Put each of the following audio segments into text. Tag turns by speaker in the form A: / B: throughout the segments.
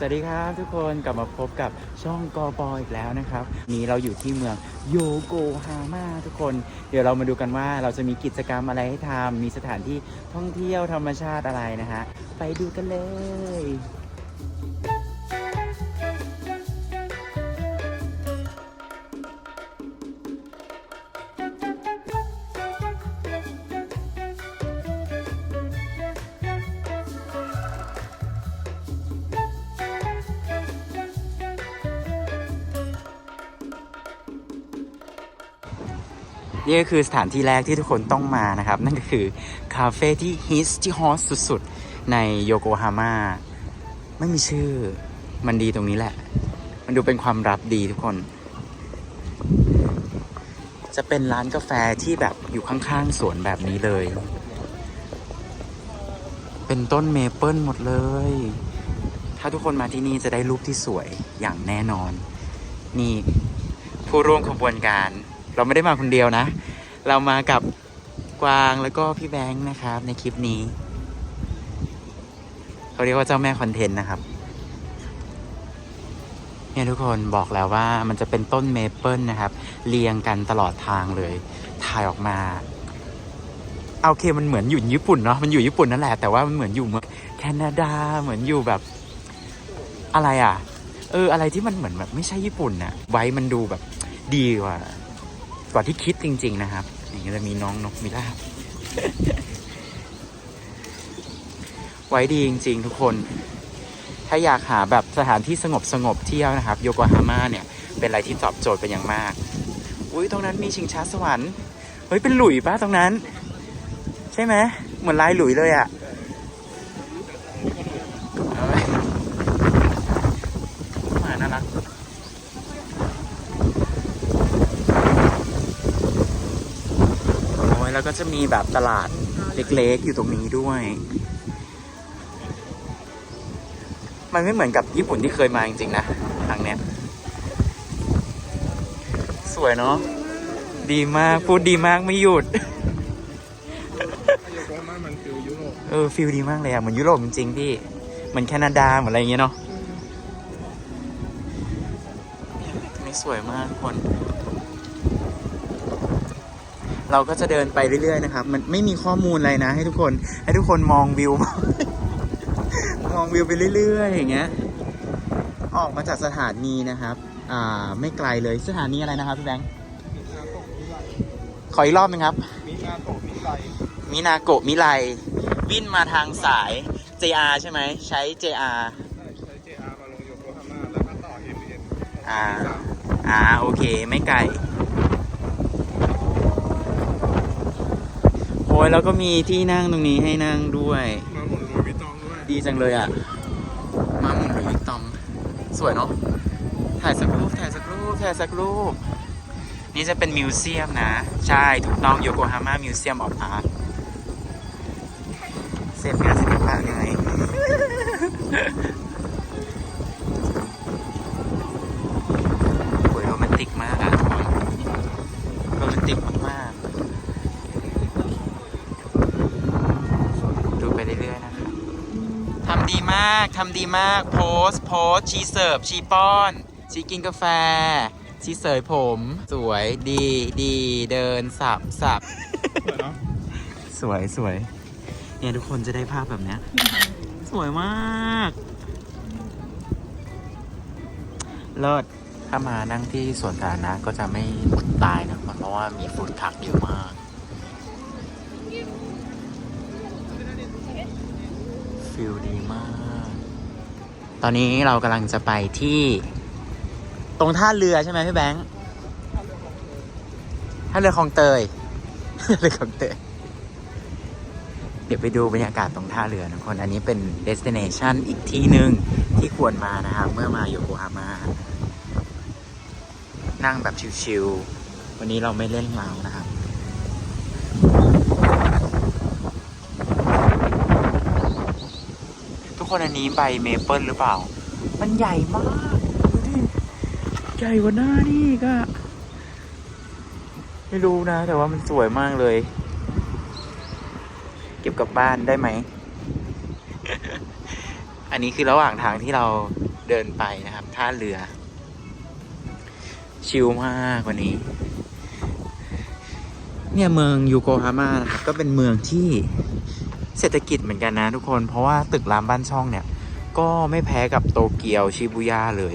A: สวัสดีครับทุกคนกลับมาพบกับช่องกอปออีกแล้วนะครับ นี้เราอยู่ที่เมืองโยโกฮาม่าทุกคน เดี๋ยวเรามาดูกันว่าเราจะมีกิจกรรมอะไรให้ทำมีสถานที่ท่องเที่ยวธรรมชาติอะไรนะฮะ ไปดูกันเลย นี่ก็คือสถานที่แรกที่ทุกคนต้องมานะครับ นั่นก็คือ คาเฟ่ที่ฮิตที่ฮอตสุดๆ ในโยโกฮาม่าไม่มีชื่อมันดีตรงนี้แหละ มันดูเป็นความลับดีทุกคน จะเป็นร้านกาแฟที่แบบอยู่ข้างๆ สวนแบบนี้เลย เป็นต้นเมเปิลหมดเลย ถ้าทุกคนมาที่นี่จะได้รูปที่สวยอย่างแน่นอน นี่ผู้ร่วมขบวนการ เราไม่ได้มาคนเดียวนะ เรามากับกวางแล้วก็พี่แบงค์นะครับ ในคลิปนี้เขาเรียกว่าเจ้าแม่คอนเทนต์นะครับเนี่ยทุกคนบอกแล้วว่ามันจะเป็นต้นเมเปิลนะครับ เรียงกันตลอดทางเลยถ่ายออกมาเอาโอเคมันเหมือนอยู่ญี่ปุ่นเนาะมันอยู่ญี่ปุ่นนั่นแหละแต่ว่ามันเหมือนอยู่เมืองแคนาดาเหมือนอยู่แบบ อะไรอะ เออ อะไรที่มันเหมือนแบบไม่ใช่ญี่ปุ่นน่ะ ไว้มันดูแบบดีกว่า กว่าที่คิดจริง ๆ นะครับอย่างนี้จะมีน้องนกมิราบไว้ดีจริง ๆ ทุกคน ถ้าอยากหาแบบสถานที่สงบสงบๆเที่ยวนะครับ โยโกฮาม่าเนี่ย เป็นอะไรที่ตอบโจทย์เป็นอย่างมาก อุ้ยตรงนั้นมีชิงช้าสวรรค์ เฮ้ย เป็นหลุยปะตรงนั้น ใช่ไหมเหมือนลายหลุยเลยอะ่ะเอาไว้หมาน่ารัก โอ้ย แล้วก็จะมีแบบตลาดเล็กๆ อยู่ตรงนี้ด้วย มันไม่เหมือนกับญี่ปุ่นที่เคยมาจริงๆนะทางเนี้ย สวยเนาะ ดีมาก พูดดีมากไม่หยุด
B: โยโกฮาม่ามันคือยุโรป
A: เออฟิลดีมากเลยอะเหมือนยุโรปจริงๆพี่ เหมือนแคนาดาเหมือนอะไรอย่างเงี้ยเนาะนี่สวยมากทุกคน เราก็จะเดินไปเรื่อยๆนะครับ มันไม่มีข้อมูลอะไรนะ ให้ทุกคนให้ทุกคนมองวิว มองวิวไปเรื่อยๆ อย่างเงี้ย ออกมาจากสถานีนะครับ อ่าไม่ไกลเลยสถานีอะไรนะครับพี่แบงค์
B: มินาโตะมิไล
A: ขออีกรอบหนึงครับ
B: มินาโตะมิไล
A: มินาโกะมิไลวิ่นมาทางสาย JR ใช่ไหมใช้ JR
B: ใช้ JR มาลงโยโกฮาม่าแล้วก็ต่อ MN
A: อ่าอ่าโอเค ไม่ไกล โอ้ ยแล้วก็มีที่นั่งตรงนี้ให้นั่งด้วย
B: มาหมุนลุยวิตตองด้วย
A: ดีจังเลยอะ มาหมุนหรือวิกตอง สวยเนาะ ถ่ายสักรูป ถ่ายสักรูป ถ่ายสักรูป นี่จะเป็นมิวเซียมนะ ใช่ ถูกต้องโยโกฮาม่ามิวเซียมออฟอาร์ตเสพงานศิลปะยังไงโอ้ยโรแมนติกมากอะทุกคนโรแมนติกากทำดีมาก โพสโพสชีเสิร์ฟชีป้อน ชีกินกาแฟ ชีเสยผม สวยดีดีเดินสับสับ
B: สวย
A: สวยเนี่ยทุกคนจะได้ภาพแบบเนี้ย สวยมาก เลิศถ้ามานั่งที่สวนสาธารณะก็จะไม่อดตายนะเพราะว่ามีฟูดทักเยอะมากฟิลดีมาก ตอนนี้เรากำลังจะไปที่ตรงท่าเรือใช่ไหมพี่แบงค์ท่าเรือคลองเตยท่าเรือคลองเตย เดี๋ยวไปดูบรรยากาศตรงท่าเรือนะคน อันนี้เป็น destination อีกที่หนึ่งที่ควรมานะครับ เมื่อมาโยโกฮาม่านั่งแบบชิลๆวันนี้เราไม่เล่นเรานะครับ ทุก คนอันนี้ใบเมเปิลหรือเปล่า มันใหญ่มากดูดิใหญ่กว่าหน้านี่ก็ไม่รู้นะ แต่ว่ามันสวยมากเลย เก็บกลับบ้านได้ไหม อันนี้คือระหว่างทางที่เราเดินไปนะครับ ท่าเรือ ชิลมากว่านี้ เนี่ยเมืองยูโกฮาม่านะครับ ก็เป็นเมืองที่ เศรษฐกิจเหมือนกันนะทุกคน เพราะว่าตึกรามบ้านช่องเนี่ย ก็ไม่แพ้กับโตเกียวชิบูย่าเลย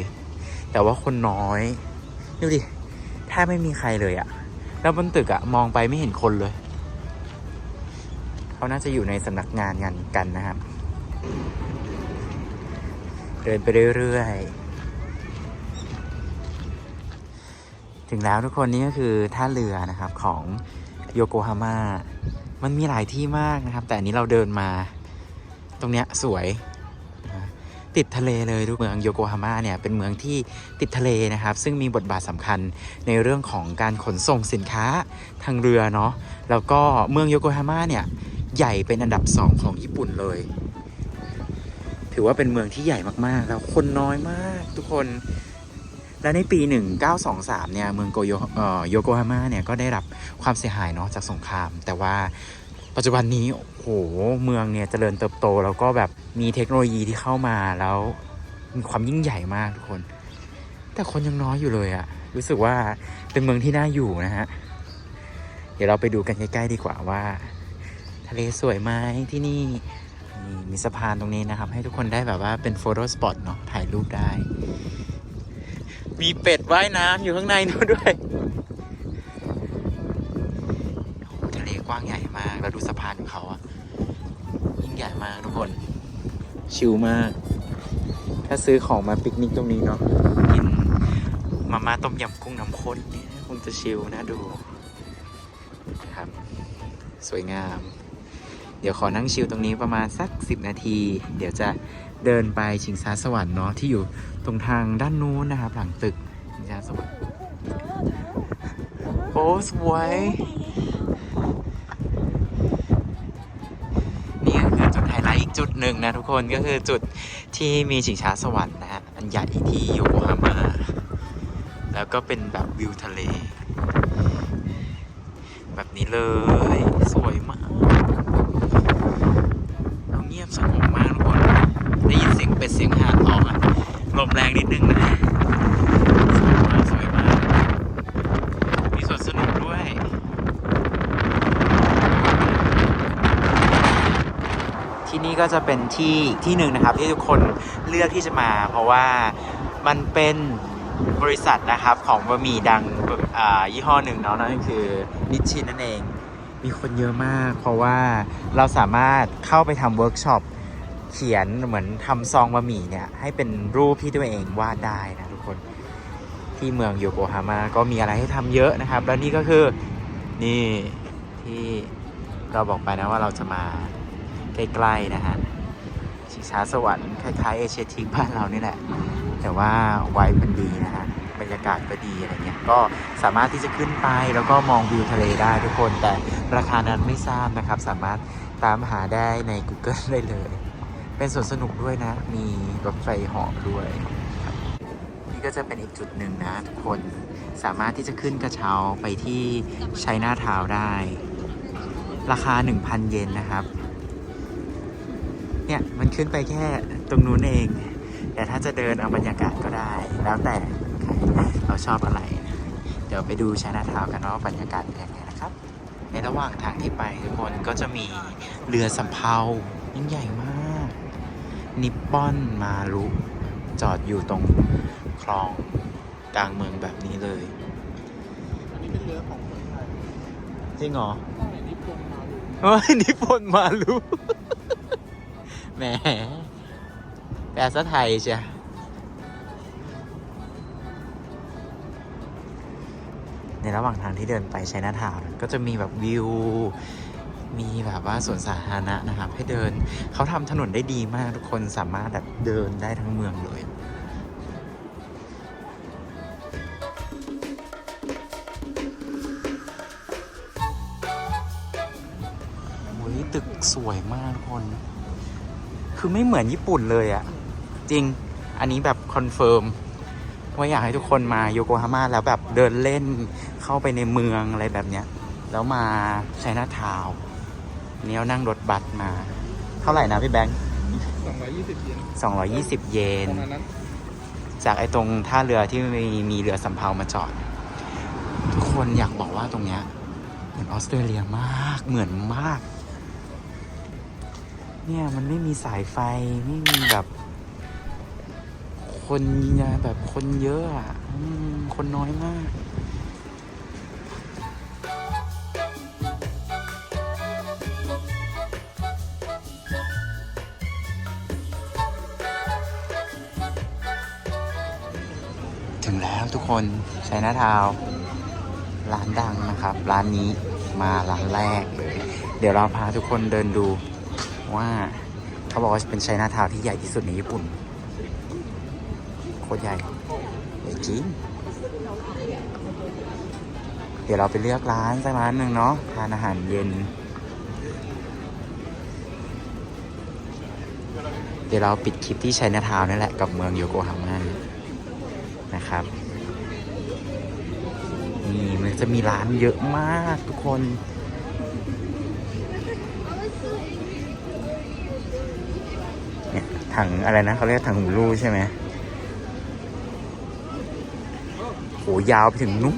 A: แต่ว่าคนน้อยดูดิแทบไม่มีใครเลยอะแล้วบนตึกอะมองไปไม่เห็นคนเลย เขาน่าจะอยู่ในสำนักงานงานกันนะครับ เดินไปเรื่อยๆ ถึงแล้วทุกคนนี่ก็คือท่าเรือนะครับของโยโกฮาม่า มันมีหลายที่มากนะครับ แต่อันนี้เราเดินมา ตรงเนี้ยสวย ติดทะเลเลยทุกเมืองโยโกฮาม่าเนี่ยเป็นเมืองที่ติดทะเลนะครับ ซึ่งมีบทบาทสำคัญในเรื่องของการขนส่งสินค้าทางเรือเนาะแล้วก็เมืองโยโกฮาม่าเนี่ยใหญ่เป็นอันดับสองของญี่ปุ่นเลย ถือว่าเป็นเมืองที่ใหญ่มากๆ แล้วคนน้อยมากทุกคน และในปี 1923 เนี่ย เมืองโกโยโยโกฮาม่าเนี่ย ก็ได้รับความเสียหายเนาะจากสงคราม แต่ว่าปัจจุบันนี้โอ้โหเมืองเนี่ยเจริญเติบโต แล้วก็แบบมีเทคโนโลยีที่เข้ามาแล้วมีความยิ่งใหญ่มากทุกคน แต่คนยังน้อยอยู่เลยอะรู้สึกว่าเป็นเมืองที่น่าอยู่นะฮะ เดี๋ยวเราไปดูกันใกล้ๆดีกว่าว่า ทะเลสวยไหมที่นี่มีมีสะพานตรงนี้นะครับ ให้ทุกคนได้แบบว่าเป็นโฟโต้สปอตเนาะถ่ายรูปได้ มีเป็ดว่ายน้ำอยู่ข้างในนู้นด้วยทะเลกว้างใหญ่มาก แล้วดูสะพานของเขาอะยิ่งใหญ่มากทุกคน ชิลมาก ถ้าซื้อของมาปิกนิกตรงนี้เนาะกินมาม่าต้มยำกุ้งน้ำข้นเนี่ยคงจะชิลนะดูนะครับ สวยงาม เดี๋ยวขอนั่งชิลตรงนี้ประมาณสัก 10 นาที เดี๋ยวจะ เดินไปชิงช้าสวรรค์เนาะที่อยู่ตรงทางด้านนู้นนะครับ หลังตึกชิงช้าสวรรค์โอ้สวยนี่ก็คือจุดไฮไลท์อีกจุดหนึ่งนะทุกคนก็คือจุดที่มีชิงช้าสวรรค์นะฮะอันใหญ่ที่โยโกฮาม่าแล้วก็เป็นแบบวิวทะเล แบบนี้เลย สวยมากเราเงียบสงบมาก ได้ยินเสียงเป็ดเสียงห่านออกอะลมแรงนิดนึงนะสวยมากสวยมากมีสวนสนุกด้วยที่นี่ก็จะเป็นที่ที่หนึ่งนะครับ ที่ทุกคนเลือกที่จะมา เพราะว่ามันเป็นบริษัทนะครับของบะหมี่ดังยี่ห้อหนึ่งเนาะนั่นคือนิชินนั่นเอง มีคนเยอะมาก เพราะว่าเราสามารถเข้าไปทำเวิร์กช็อป เขียนเหมือนทำซองบะหมี่เนี่ยให้เป็นรูปที่ตัวเองวาดได้นะทุกคนที่เมืองโยโกฮาม่าก็มีอะไรให้ทำเยอะนะครับ แล้วนี่ก็คือนี่ที่เราบอกไปนะว่าเราจะมาใกล้ๆนะฮะชิงช้าสวรรค์คล้ายๆเอเชียทิกบ้านเรานี่แหละ แต่ว่าไวบ์มันดีนะฮะบรรยากาศก็ดีอะไรเงี้ยก็สามารถที่จะขึ้นไปแล้วก็มองวิวทะเลได้ทุกคน แต่ราคานั้นไม่ทราบนะครับ สามารถตามหาได้ใน Google ได้เลย เป็นสวนสนุกด้วยนะ มีรถไฟเหาะด้วย นี่ก็จะเป็นอีกจุดหนึ่งนะทุกคนสามารถที่จะขึ้นกระเช้าไปที่ชัยนาทาวได้ ราคา 1,000 เยนนะครับ เนี่ย มันขึ้นไปแค่ตรงนู้นเอง แต่ถ้าจะเดินเอาบรรยากาศก็ได้ แล้วแต่เราชอบอะไร เดี๋ยวไปดูชัยนะทาวกันว่าบรรยากาศเป็นยังไงนะครับ ในระหว่างทางที่ไปทุกคนก็จะมีเรือสำเภายิ่งใหญ่มาก นิปปอนมารุจอดอยู่ตรงคลองกลางเมืองแบบนี้เลย
B: อันนี้เป็นเรือของคนไทย
A: จริงเหรอ
B: ใช่นิพนธ์มาดู
A: เฮ้ยนิพนธ์มารุแหมแปลซะไทยใช่ในระหว่างทางที่เดินไปชัยนาทาวน์ก็จะมีแบบวิว มีแบบว่าสวนสาธารณะนะครับ ให้เดินเขาทำถนนได้ดีมากทุกคนสามารถแบบเดินได้ทั้งเมืองเลยโอ้ยตึกสวยมากทุกคน คือไม่เหมือนญี่ปุ่นเลยอะจริง อันนี้แบบคอนเฟิร์มว่าอยากให้ทุกคนมาโยโกฮาม่าแล้วแบบเดินเล่นเข้าไปในเมืองอะไรแบบเนี้ย แล้วมาไชน่าทาวน์ อันนี้เรานั่งรถบัสมา เท่าไหร่นะพี่แบงค์
B: สองร้อยยี่สิบเยน
A: 220 เยน
B: ประมาณนั้น
A: จากไอ้ตรงท่าเรือที่มีมีเรือสำเภามาจอด ทุกคนอยากบอกว่าตรงเนี้ยเหมือนออสเตรเลียมาก เหมือนมาก เนี่ยมันไม่มีสายไฟ ไม่มีแบบ คนแบบคนเยอะอะอืมคนน้อยมาก ถึงแล้วทุกคนใช้หน้าทาวน์ร้านดังนะครับ ร้านนี้มาร้านแรกเลย เดี๋ยวเราพาทุกคนเดินดูว่าเขาบอกว่าเป็นไชน่าทาวน์ที่ใหญ่ที่สุดในญี่ปุ่น โคตรใหญ่ใหญ่จริงเดี๋ยวเราไปเลือกร้านสักร้านหนึ่งเนาะทานอาหารเย็น เดี๋ยวเราปิดคลิปที่ไชน่าทาวน์นี่แหละกับเมืองโยโกฮาม่านะครับ นี่มันจะมีร้านเยอะมากทุกคน เนี่ยถังอะไรนะเขาเรียกถังหูรูใช่ไหมโหยาวไปถึงนู้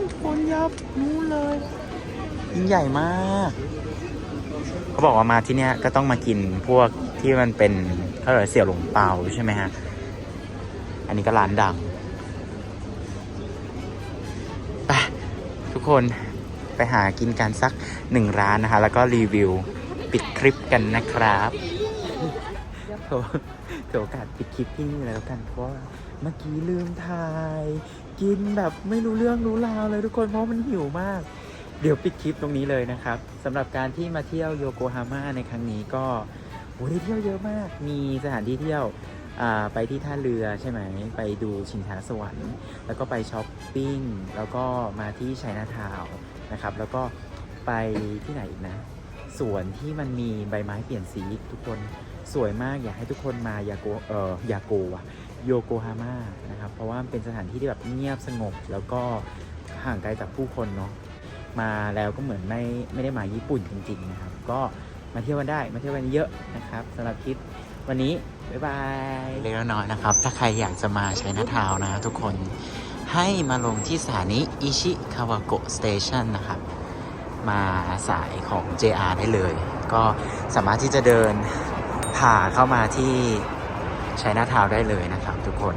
A: นทุกคนยาวนู้นเลยยิ่งใหญ่มากเขาบอกว่ามาที่เนี้ยก็ต้องมากินพวกที่มันเป็นเขาเรียกเสี่ยวหลงเปาใช่ไหมฮะ อันนี้ก็ร้านดัง คนไปหากินกันสักหนึ่งร้านนะคะ แล้วก็รีวิวปิดคลิปกันนะครับโถโถโอกาสปิดคลิปที่นี่แล้วกันเพราะว่าเมื่อกี้ลืมถ่าย กินแบบไม่รู้เรื่องรู้ราวเลยทุกคนเพราะมันหิวมาก เดี๋ยวปิดคลิปตรงนี้เลยนะครับสำหรับการที่มาเที่ยวโยโกฮาม่าในครั้งนี้ก็โอ้ได้เที่ยวเยอะมาก มีสถานที่เที่ยว ไปที่ท่าเรือใช่ไหม ไปดูชิงช้าสวรรค์ แล้วก็ไปช้อปปิ้ง แล้วก็มาที่ไชน่าทาวน์นะครับ แล้วก็ไปที่ไหนอีกนะ สวนที่มันมีใบไม้เปลี่ยนสีทุกคนสวยมากอยากให้ทุกคนมายาโกเอ่อยาโกะโยโกฮาม่านะครับ เพราะว่าเป็นสถานที่ที่แบบเงียบสงบ แล้วก็ห่างไกลจากผู้คนเนาะมาแล้วก็เหมือนไม่ไม่ได้มาญี่ปุ่นจริงๆนะครับ ก็มาเที่ยวกันได้มาเที่ยวกันเยอะนะครับสำหรับคลิป วันนี้ บ๊ายบายเล็กน้อยนะครับ ถ้าใครอยากจะมาใช้นาทาวนะทุกคนให้มาลงที่สถานีอิชิคาวาโกะสเตชันนะครับ มาสายของ JR ได้เลย ก็สามารถที่จะเดินผ่าเข้ามาที่ใช้นาทาวได้เลยนะครับทุกคน